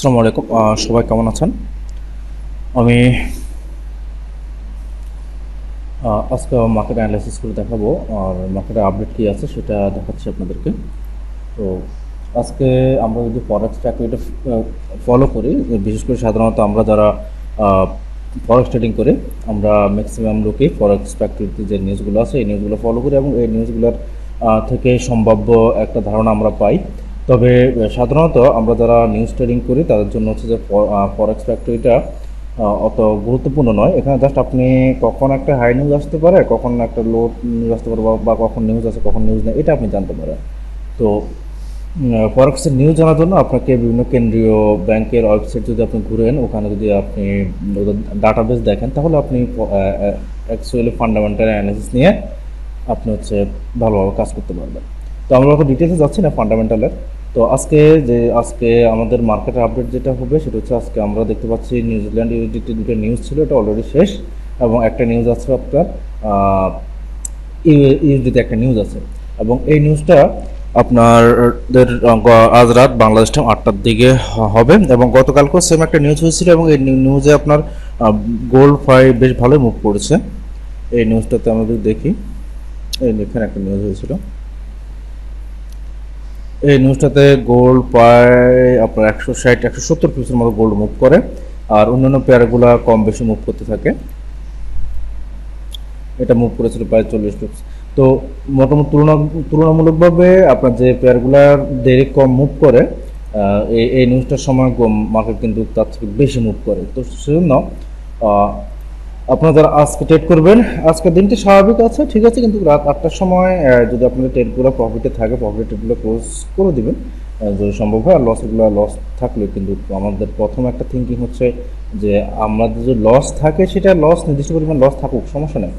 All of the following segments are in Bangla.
আসসালামু আলাইকুম। সবাই কেমন আছেন? আমি আজকে মার্কেট অ্যানালাইসিস করে দেখাবো আর মার্কেটের আপডেট কী আছে সেটা দেখাচ্ছি আপনাদেরকে। তো আজকে আমরা যদি ফরেক্স ট্র্যাকুইটা ফলো করি, বিশেষ করে সাধারণত আমরা যারা ফরেক্স ট্রেডিং করে, আমরা ম্যাক্সিমাম লোকে ফরেক্স ফ্যাক্টরিতে যে নিউজগুলো আছে, এই নিউজগুলো ফলো করি এবং এই নিউজগুলোর থেকে সম্ভাব্য একটা ধারণা আমরা পাই। তবে সাধারণত আমরা যারা নিউজ ট্রেডিং করি, তাদের জন্য হচ্ছে যে ফরেক্স ফ্যাক্টরিটা অত গুরুত্বপূর্ণ নয়। এখানে জাস্ট আপনি কখন একটা হাই নিউজ আসতে পারে, কখন একটা লো নিউজ আসতে পারে, বা- কখন নিউজ আছে, কখন নিউজ নেই, এটা আপনি জানতে পারেন। তো ফরেক্সের নিউজ জানার জন্য আপনাকে বিভিন্ন কেন্দ্রীয় ব্যাংকের ওয়েবসাইট যদি আপনি ঘুরেন, ওখানে যদি আপনি ডাটাবেস দেখেন, তাহলে আপনি অ্যাকচুয়ালি ফান্ডামেন্টাল অ্যানালিসিস নিয়ে আপনি হচ্ছে ভালোভাবে কাজ করতে পারবেন। তো আমরা ডিটেলসে যাচ্ছি না ফান্ডামেন্টালের তো আজকে যে, আজকে আমাদের মার্কেটের আপডেট যেটা হবে, সেটা হচ্ছে আজকে আমরা দেখতে পাচ্ছি নিউজিল্যান্ড ইউডিটি দুটো নিউজ ছিল, এটা অলরেডি শেষ, এবং একটা নিউজ আছে আপনার ইউএসডিতে একটা নিউজ আছে। এবং এই নিউজটা আপনাদের আজ রাত বাংলাদেশ টাইম আটটার দিকে হবে, এবং গতকালকেও সেম একটা নিউজ হয়েছিল, এবং এই নিউজে আপনার গোল্ড ফাই বেশ ভালোই মুভ করেছে। এই নিউজটাতে আমাদের দেখি, এই এখানে একটা নিউজ হয়েছিল। এই নিউজটাতে গোল্ড প্রায় আপনার একশো ষাট, একশো সত্তর পিসের মতো গোল্ড মুভ করে, আর অন্যান্য পেয়ারগুলো কম বেশি মুভ করতে থাকে। এটা মুভ করেছিল প্রায় চল্লিশ পিপস তো মোটামুটি তুলনা, তুলনামূলকভাবে আপনার যে পেয়ারগুলার দেরি কম মুভ করে এই এই নিউজটার সময় মার্কেট কিন্তু তার থেকে বেশি মুভ করে। তো সেজন্য আপনারা যারা আজকে ট্রেড করবেন আজকের দিনটি স্বাভাবিক আছে, ঠিক আছে, কিন্তু রাত আটটার সময় যদি আপনাদের ট্রেডগুলো প্রফিটে থাকে প্রফিট ট্রেডগুলো ক্লোজ করে দিবেন যদি সম্ভব হয়, আর লসগুলো লস থাকলে কিন্তু আমাদের প্রথম একটা থিঙ্কিং হচ্ছে যে আমাদের যে লস থাকে, সেটা লস নির্দিষ্ট পরিমাণ লস থাকুক, সমস্যা নেই।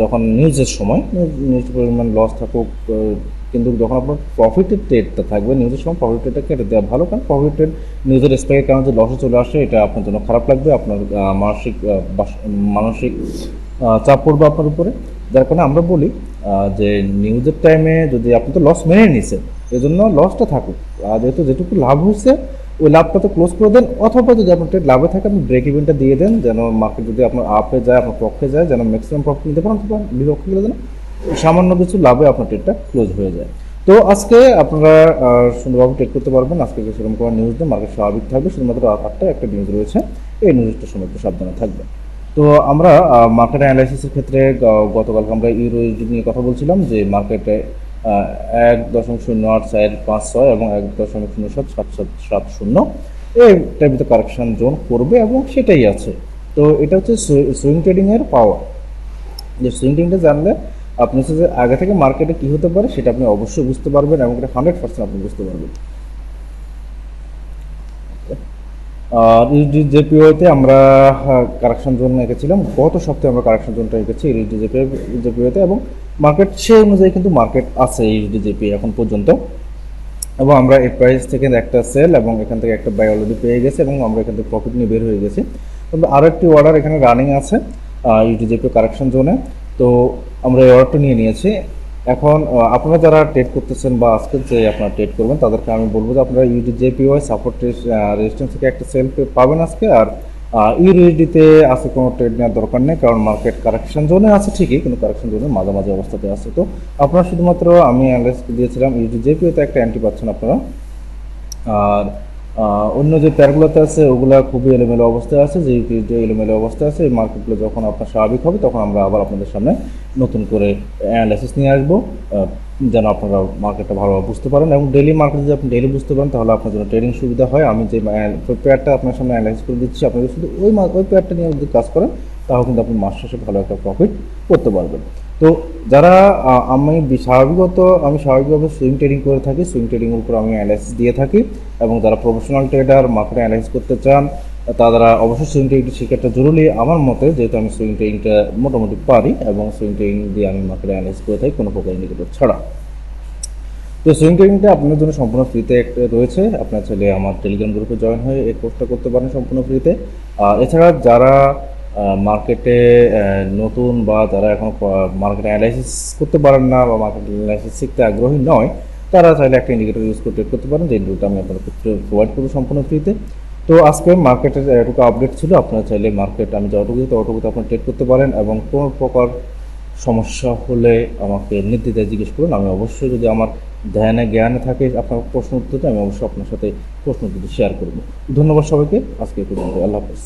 যখন নিউজের সময়, নির্দিষ্ট পরিমাণ লস থাকুক কিন্তু যখন আপনার প্রফিটের ট্রেডটা থাকবে নিউজের সময় প্রফিট ট্রেডটা কেটে দেওয়া ভালো, কারণ প্রফিট ট্রেড নিউজের স্প্যাকের কারণে যে লসে চলে আসে, এটা আপনার জন্য খারাপ লাগবে, আপনার মানসিক মানসিক চাপ পড়বে আপনার উপরে। যার কারণে আমরা বলি যে নিউজের টাইমে যদি আপনি তো লস মেনে নিছেন এই জন্য লসটা থাকুক। আর যেহেতু যেটুকু লাভ হয়েছে, ওই লাভটা তো ক্লোজ করে দেন, অথবা যদি আপনার ট্রেড লাভে থাকে, আপনি ব্রেক ইভেন্টটা দিয়ে দেন, যেন মার্কেট যদি আপনার আপে যায়, আপনার পক্ষে যায়, যেন ম্যাক্সিমাম প্রফিট নিতে পারেন, অথবা বিপক্ষে গেলে যেন সামান্য কিছু লাভে আপনার ট্রেডটা ক্লোজ হয়ে যায়। তো আজকে আপনারা সুন্দরভাবে ট্রেড করতে পারবেন। আজকে সেরকম কোনো নিউজ নেই মার্কেট স্বাভাবিক থাকবে। শুধুমাত্র রাত একটা নিউজ রয়েছে। এই নিউজটা সময় সাবধানে থাকবেন। তো আমরা মার্কেট অ্যানালাইসিসের ক্ষেত্রে, গ- গতকালকে আমরা ইউরো নিয়ে কথা বলছিলাম যে মার্কেটে এক দশমিক শূন্য আট চার পাঁচ ছয় এবং এক দশমিক শূন্য সাত সাত সাত সাত শূন্য। এইটার ভিতরে কারেকশন জোন করবে এবং সেটাই আছে। তো এটা হচ্ছে সুইং ট্রেডিংয়ের পাওয়ার যে সুইং ট্রেডিংটা জানলে আপনি হচ্ছে যে আগে থেকে মার্কেটে কী হতে পারে সেটা আপনি অবশ্যই বুঝতে পারবেন এবং এটা হান্ড্রেড পার্সেন্ট আপনি বুঝতে পারবেন। ইউডি জেপিওতে আমরা কারেকশন জোন এঁকেছিলাম। গত সপ্তাহে আমরা কারেকশন জোনটা এঁকেছি ইউডি জেপিও জেপিওতে এবং মার্কেট সেই অনুযায়ী কিন্তু মার্কেট আছে ইউডি জেপি এখন পর্যন্ত। এবং আমরা এই প্রাইস থেকে একটা সেল এবং এখান থেকে একটা বাই অলরেডি পেয়ে গেছে এবং আমরা এখান থেকে প্রফিট নিয়ে বের হয়ে গেছি। তবে আরও একটি অর্ডার এখানে রানিং আছে ইউটিজেপি কারেকশন জোনে তো আমরা এই অর্ডারটা নিয়ে নিয়েছি। এখন আপনারা যারা ট্রেড করতেছেন বা আজকে যে আপনারা ট্রেড করবেন, তাদেরকে আমি বলব যে আপনারা ইউটিজেপিওয়াই সাপোর্ট রেজিস্ট্যান্স থেকে একটা সেল পাবেন আজকে। আর ইউএসডিতে আজকে কোনো ট্রেড নেওয়ার দরকার নেই, কারণ মার্কেট কারেকশন জোনে আছে ঠিকই, কিন্তু কারেকশন জোনে মাঝামাঝি অবস্থাতে আছে। তো আপনারা শুধুমাত্র আমি অ্যানালাইস দিয়েছিলাম ইউটিজেপিওতে একটা অ্যান্টি পাচ্ছেন আপনারা। আর অন্য যে পেয়ারগুলোতে আছে, ওগুলো খুবই এলোমেলো অবস্থায় আছে, যে ইউটিলিটি এলোমেলো অবস্থায় আছে, এই মার্কেটগুলো যখন আপনার স্বাভাবিক হবে, তখন আমরা আবার আপনাদের সামনে নতুন করে অ্যানালাইসিস নিয়ে আসব যেন আপনারা মার্কেটটা ভালোভাবে বুঝতে পারেন। এবং ডেলি মার্কেট যদি আপনি ডেলি বুঝতে পারেন, তাহলে আপনার জন্য ট্রেডিং সুবিধা হয়। আমি যে পেয়ারটা আপনার সামনে অ্যানালাইসিস করে দিচ্ছি আপনি শুধু ওই ওই পেয়ারটা নিয়ে যদি কাজ করেন, তাহলে কিন্তু আপনি মাস শেষে ভালো একটা প্রফিট করতে পারবেন। তো যারা আমি স্বাভাবিকত, আমি স্বাভাবিকভাবে সুইং ট্রেডিং করে থাকি সুইং ট্রেডিংয়ের উপর আমি অ্যানালাইসিস দিয়ে থাকি। এবং যারা প্রফেশনাল ট্রেডার মার্কেটে অ্যানালাইসিস করতে চান তারা অবশ্যই সুইং ট্রেডিংটা শেখাটা জরুরি আমার মতে, যেহেতু আমি সুইং ট্রেডিংটা মোটামুটি পারি এবং সুইং ট্রেডিং দিয়ে আমি মার্কেটে অ্যানালাইসিস করে থাকি, কোনো প্রকার ইন্ডিকেটর ছাড়া। তো সুইং ট্রেডিংটা আপনার জন্য সম্পূর্ণ ফ্রিতে একটা রয়েছে। আপনার ছেলে আমার টেলিগ্রাম গ্রুপে জয়েন হয়ে এই কোর্সটা করতে পারেন সম্পূর্ণ ফ্রিতে আর এছাড়া যারা মার্কেটে নতুন বা যারা এখন মার্কেট অ্যানালাইসিস করতে পারেন না বা মার্কেট অ্যানালাইসিস শিখতে আগ্রহী নয় তারা চাইলে একটা ইন্ডিকেটর ইউজ করে ট্রেড করতে পারেন, যে ইন্ডিকেটর আমি আপনাদের প্রোভাইড করব সম্পূর্ণ ফ্রিতে তো আজকে মার্কেটের এটুকু আপডেট ছিল, আপনারা চাইলে মার্কেট আমি যতটুকু দিই ততটুকুতে আপনি ট্রেড করতে পারেন এবং কোনো প্রকার সমস্যা হলে আমাকে নির্দ্বিধায় জিজ্ঞেস করুন। আমি অবশ্যই যদি আমার ধ্যানে, জ্ঞানে থাকে আপনার প্রশ্ন উত্তরটা, আমি অবশ্যই আপনার সাথে প্রশ্ন উত্তরটি শেয়ার করব। ধন্যবাদ সবাইকে, আজকে পর্যন্ত। আল্লাহ হাফেজ।